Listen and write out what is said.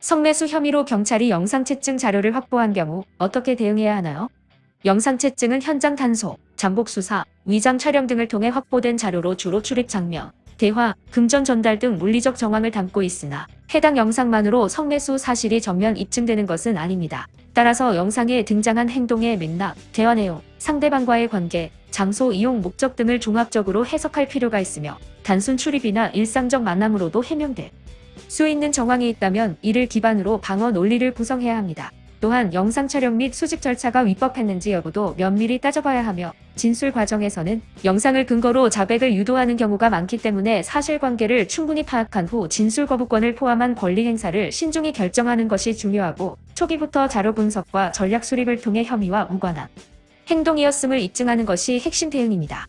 성매수 혐의로 경찰이 영상채증 자료를 확보한 경우 어떻게 대응해야 하나요? 영상채증은 현장 단속, 잠복 수사, 위장 촬영 등을 통해 확보된 자료로 주로 출입 장면, 대화, 금전 전달 등 물리적 정황을 담고 있으나 해당 영상만으로 성매수 사실이 전면 입증되는 것은 아닙니다. 따라서 영상에 등장한 행동의 맥락, 대화 내용, 상대방과의 관계, 장소 이용 목적 등을 종합적으로 해석할 필요가 있으며 단순 출입이나 일상적 만남으로도 해명될 수 있는 정황이 있다면 이를 기반으로 방어 논리를 구성해야 합니다. 또한 영상 촬영 및 수집 절차가 위법했는지 여부도 면밀히 따져봐야 하며 진술 과정에서는 영상을 근거로 자백을 유도하는 경우가 많기 때문에 사실관계를 충분히 파악한 후 진술 거부권을 포함한 권리 행사를 신중히 결정하는 것이 중요하고 초기부터 자료 분석과 전략 수립을 통해 혐의와 무관한 행동이었음을 입증하는 것이 핵심 대응입니다.